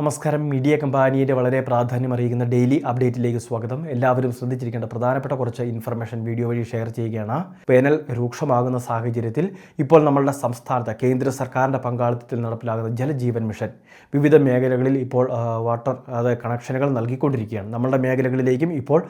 നമസ്കാരം. മീഡിയ കമ്പാനിയുടെ വളരെ പ്രാധാന്യം അറിയിക്കുന്ന ഡെയിലി അപ്ഡേറ്റിലേക്ക് സ്വാഗതം. എല്ലാവരും ശ്രദ്ധിച്ചിരിക്കേണ്ട പ്രധാനപ്പെട്ട കുറച്ച് ഇൻഫർമേഷൻ വീഡിയോ വഴി ഷെയർ ചെയ്യുകയാണ്. വേനൽ രൂക്ഷമാകുന്ന സാഹചര്യത്തിൽ ഇപ്പോൾ നമ്മളുടെ സംസ്ഥാനത്ത് കേന്ദ്ര സർക്കാരിന്റെ പങ്കാളിത്തത്തിൽ നടപ്പിലാകുന്ന ജലജീവൻ മിഷൻ വിവിധ മേഖലകളിൽ ഇപ്പോൾ വാട്ടർ അതായത് കണക്ഷനുകൾ നൽകിക്കൊണ്ടിരിക്കുകയാണ്. നമ്മളുടെ മേഖലകളിലേക്കും ഇപ്പോൾ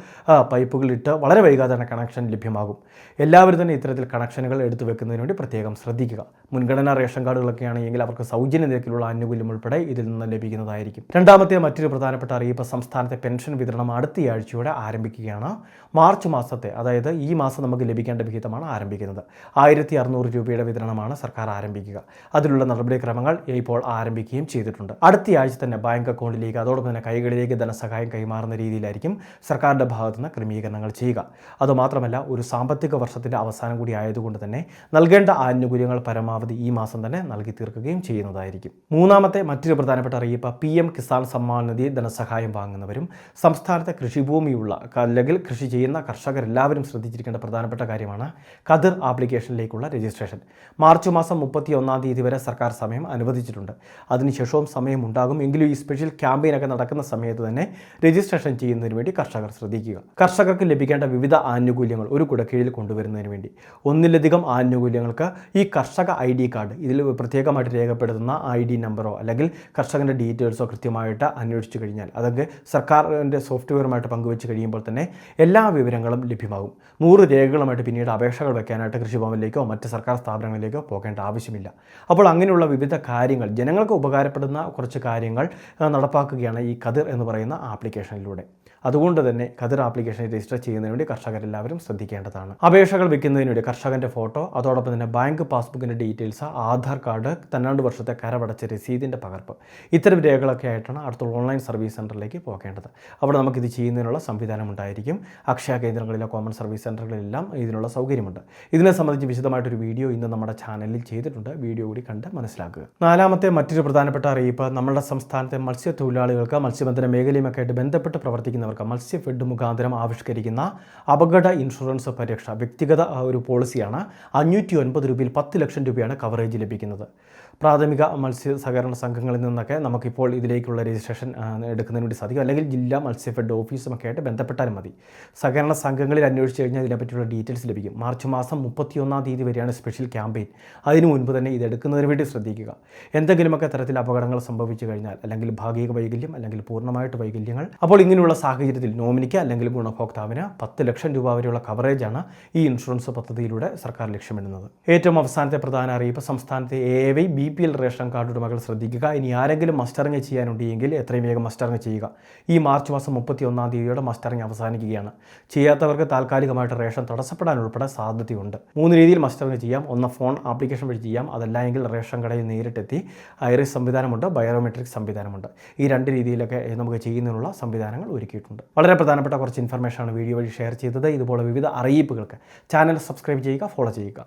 പൈപ്പുകളിട്ട് വളരെ വൈകാതെ തന്നെ കണക്ഷൻ ലഭ്യമാകും. എല്ലാവരും തന്നെ ഇത്തരത്തിൽ കണക്ഷനുകൾ എടുത്തു വെക്കുന്നതിന് വേണ്ടി പ്രത്യേകം ശ്രദ്ധിക്കുക. മുൻഗണനാ റേഷൻ കാർഡുകളൊക്കെ ആണെങ്കിൽ അവർക്ക് സൗജന്യ നിരക്കിലുള്ള ആനുകൂല്യം ഉൾപ്പെടെ ഇതിൽ നിന്ന് ലഭിക്കുന്നതായിരിക്കും രണ്ടാമത്തെ മറ്റൊരു പ്രധാനപ്പെട്ട അറിയിപ്പ് സംസ്ഥാനത്തെ പെൻഷൻ വിതരണം അടുത്തയാഴ്ചയോടെ ആരംഭിക്കുകയാണ്. മാർച്ച് മാസത്തെ അതായത് ഈ മാസം നമുക്ക് ലഭിക്കേണ്ട വിഹിതമാണ് ആരംഭിക്കുന്നത്. ആയിരത്തി അറുന്നൂറ് രൂപയുടെ വിതരണമാണ് സർക്കാർ ആരംഭിക്കുക. അതിലുള്ള നടപടിക്രമങ്ങൾ ഇപ്പോൾ ആരംഭിക്കുകയും ചെയ്തിട്ടുണ്ട്. അടുത്തയാഴ്ച തന്നെ ബാങ്ക് അക്കൗണ്ടിലേക്ക് അതോടൊപ്പം തന്നെ കൈകളിലേക്ക് ധനസഹായം കൈമാറുന്ന രീതിയിലായിരിക്കും സർക്കാരിന്റെ ഭാഗത്തു നിന്ന് ക്രമീകരണങ്ങൾ ചെയ്യുക. അതുമാത്രമല്ല ഒരു സാമ്പത്തിക വർഷത്തിന്റെ അവസാനം കൂടി ആയതുകൊണ്ട് തന്നെ നൽകേണ്ട ആനുകൂല്യങ്ങൾ പരമാവധി ഈ മാസം തന്നെ നൽകി തീർക്കുകയും ചെയ്യുന്നതായിരിക്കും. മൂന്നാമത്തെ മറ്റൊരു പ്രധാനപ്പെട്ട അറിയിപ്പ് പി എം കിസാൻ സമ്മാൻ നിധി ധനസഹായം വാങ്ങുന്നവരും സംസ്ഥാനത്തെ കൃഷിഭൂമിയുള്ള അല്ലെങ്കിൽ കൃഷി ചെയ്യുന്ന കർഷകരെല്ലാവരും ശ്രദ്ധിച്ചിരിക്കേണ്ട പ്രധാനപ്പെട്ട കാര്യമാണ് കതിർ ആപ്ലിക്കേഷനിലേക്കുള്ള രജിസ്ട്രേഷൻ. മാർച്ച് മാസം മുപ്പത്തി ഒന്നാം തീയതി വരെ സർക്കാർ സമയം അനുവദിച്ചിട്ടുണ്ട്. അതിനുശേഷവും സമയം ഉണ്ടാകും എങ്കിലും ഈ സ്പെഷ്യൽ ക്യാമ്പയിനൊക്കെ നടക്കുന്ന സമയത്ത് തന്നെ രജിസ്ട്രേഷൻ ചെയ്യുന്നതിന് വേണ്ടി കർഷകർ ശ്രദ്ധിക്കുക. കർഷകർക്ക് ലഭിക്കേണ്ട വിവിധ ആനുകൂല്യങ്ങൾ ഒരു കുടക്കീഴിൽ കൊണ്ടുവരുന്നതിന് വേണ്ടി. ഒന്നിലധികം ആനുകൂല്യങ്ങൾക്ക് ഈ കർഷക ഐ ഡി കാർഡ് ഇതിൽ പ്രത്യേകമായിട്ട് രേഖപ്പെടുത്തുന്ന ഐ ഡി നമ്പറോ അല്ലെങ്കിൽ കർഷകന്റെ ഡീറ്റെയിൽസോ കൃത്യമായിട്ട് അന്വേഷിച്ചു കഴിഞ്ഞാൽ അതൊക്കെ സർക്കാരിന്റെ സോഫ്റ്റ്വെയറുമായിട്ട് പങ്കുവെച്ച് കഴിയുമ്പോൾ തന്നെ എല്ലാ വിവരങ്ങളും ലഭ്യമാകും. നൂറ് രേഖകളുമായിട്ട് പിന്നീട് അപേക്ഷകൾ വെക്കാനായിട്ട് കൃഷിഭവനിലേക്കോ മറ്റ് സർക്കാർ സ്ഥാപനങ്ങളിലേക്കോ പോകേണ്ട ആവശ്യമില്ല. അപ്പോൾ അങ്ങനെയുള്ള വിവിധ കാര്യങ്ങൾ ജനങ്ങൾക്ക് ഉപകാരപ്പെടുന്ന കുറച്ച് കാര്യങ്ങൾ നടപ്പാക്കുകയാണ് ഈ കതിർ എന്ന് പറയുന്ന ആപ്ലിക്കേഷനിലൂടെ. അതുകൊണ്ട് തന്നെ കതിർ ആപ്ലിക്കേഷൻ രജിസ്റ്റർ ചെയ്യുന്നതിന് വേണ്ടി കർഷകരെല്ലാവരും ശ്രദ്ധിക്കേണ്ടതാണ്. അപേക്ഷകൾ വെക്കുന്നതിന് വേണ്ടി കർഷകന്റെ ഫോട്ടോ അതോടൊപ്പം തന്നെ ബാങ്ക് പാസ്ബുക്കിന്റെ ഡീറ്റെയിൽസ് ആധാർ കാർഡ് തന്നാണ്ട് വർഷത്തെ കരവടച്ച രസീതിന്റെ പകർപ്പ് ഇത്തരം രേഖകളൊക്കെ ആയിട്ടാണ് അടുത്തുള്ള ഓൺലൈൻ സർവീസ് സെന്ററിലേക്ക് പോകേണ്ടത്. അവിടെ നമുക്കിത് ചെയ്യുന്നതിനുള്ള സംവിധാനം ഉണ്ടായിരിക്കും. അക്ഷയ കേന്ദ്രങ്ങളിലെ കോമൺ സർവീസ് സെന്ററുകളിലെല്ലാം ഇതിനുള്ള സൗകര്യമുണ്ട്. ഇതിനെ സംബന്ധിച്ച് വിശദമായിട്ടൊരു വീഡിയോ ഇന്ന് നമ്മുടെ ചാനലിൽ ചെയ്തിട്ടുണ്ട്. വീഡിയോ കൂടി കണ്ട് മനസ്സിലാക്കുക. നാലാമത്തെ മറ്റൊരു പ്രധാനപ്പെട്ട അറിയിപ്പ് നമ്മുടെ സംസ്ഥാനത്തെ മത്സ്യത്തൊഴിലാളികൾക്ക് മത്സ്യബന്ധന മേഖലയുമൊക്കെ ആയിട്ട് ബന്ധപ്പെട്ട് പ്രവർത്തിക്കുന്നവർക്ക് മത്സ്യ ഫെഡ് മുഖാന്തരം ആവിഷ്കരിക്കുന്ന അപകട ഇൻഷുറൻസ് പരിരക്ഷ വ്യക്തിഗത ഒരു പോളിസിയാണ് അഞ്ഞൂറ്റി ഒൻപത് രൂപയിൽ പത്ത് ലക്ഷം രൂപയാണ് കവറേജ് ലഭിക്കുന്നത്. പ്രാഥമിക മത്സ്യ സഹകരണ സംഘങ്ങളിൽ നിന്നൊക്കെ നമുക്കിപ്പോൾ ഇതിലേക്കുള്ള രജിസ്ട്രേഷൻ എടുക്കുന്നതിന് വേണ്ടി സാധിക്കും. അല്ലെങ്കിൽ ജില്ലാ മത്സ്യഫെഡ് ഓഫീസുമൊക്കെ ആയിട്ട് ബന്ധപ്പെട്ടാലും മതി. സഹകരണ സംഘങ്ങളിൽ അന്വേഷിച്ച് കഴിഞ്ഞാൽ ഇതിനെപ്പറ്റിയുള്ള ഡീറ്റെയിൽസ് ലഭിക്കും. മാർച്ച് മാസം മുപ്പത്തിയൊന്നാം തീയതി വരെയാണ് സ്പെഷ്യൽ ക്യാമ്പയിൻ. അതിനു മുൻപ് തന്നെ ഇത് എടുക്കുന്നതിന് വേണ്ടി ശ്രദ്ധിക്കുക. എന്തെങ്കിലുമൊക്കെ തരത്തിൽ അപകടങ്ങൾ സംഭവിച്ചു കഴിഞ്ഞാൽ അല്ലെങ്കിൽ ഭാഗിക വൈകല്യം അല്ലെങ്കിൽ പൂർണമായിട്ട് വൈകല്യങ്ങൾ. അപ്പോൾ ഇങ്ങനെയുള്ള സാഹചര്യത്തിൽ നോമിനിക്ക് അല്ലെങ്കിൽ ഗുണഭോക്താവിന് പത്ത് ലക്ഷം രൂപ വരെയുള്ള കവറേജാണ് ഈ ഇൻഷുറൻസ് പദ്ധതിയിലൂടെ സർക്കാർ ലക്ഷ്യമിടുന്നത്. ഏറ്റവും അവസാനത്തെ പ്രധാന അറിയിപ്പ് സംസ്ഥാനത്തെ A Y B P L ration card ഉടമകൾ ശ്രദ്ധിക്കുക. ഇനി ആരെങ്കിലും മസ്റ്ററിങ് ചെയ്യാനുണ്ടെങ്കിൽ എത്രയും വേഗം മസ്റ്ററിങ് ചെയ്യുക. ഈ മാർച്ച് മാസം മുപ്പത്തി ഒന്നാം തീയതിയോടെ മസ്റ്ററിങ് അവസാനിക്കുകയാണ്. ചെയ്യാത്തവർക്ക് താൽക്കാലികമായിട്ട് റേഷൻ തടസ്സപ്പെടാൻ ഉൾപ്പെടെ സാധ്യതയുണ്ട്. മൂന്ന് രീതിയിൽ മസ്റ്ററിങ് ചെയ്യാം. ഒന്ന് ഫോൺ ആപ്ലിക്കേഷൻ വഴി ചെയ്യാം. അതല്ല എങ്കിൽ റേഷൻ കടയിൽ നേരിട്ടെത്തി ഐറിസ് സംവിധാനമുണ്ട് ബയോമെട്രിക് സംവിധാനമുണ്ട്. ഈ രണ്ട് രീതിയിലൊക്കെ നമുക്ക് ചെയ്യുന്നതിനുള്ള സംവിധാനങ്ങൾ ഒരുക്കിയിട്ടുണ്ട്. വളരെ പ്രധാനപ്പെട്ട കുറച്ച് ഇൻഫർമേഷനാണ് വീഡിയോ വഴി ഷെയർ ചെയ്തത്. ഇതുപോലെ വിവിധ അറിയിപ്പുകൾക്ക് ചാനൽ സബ്സ്ക്രൈബ് ചെയ്യുക ഫോളോ ചെയ്യുക.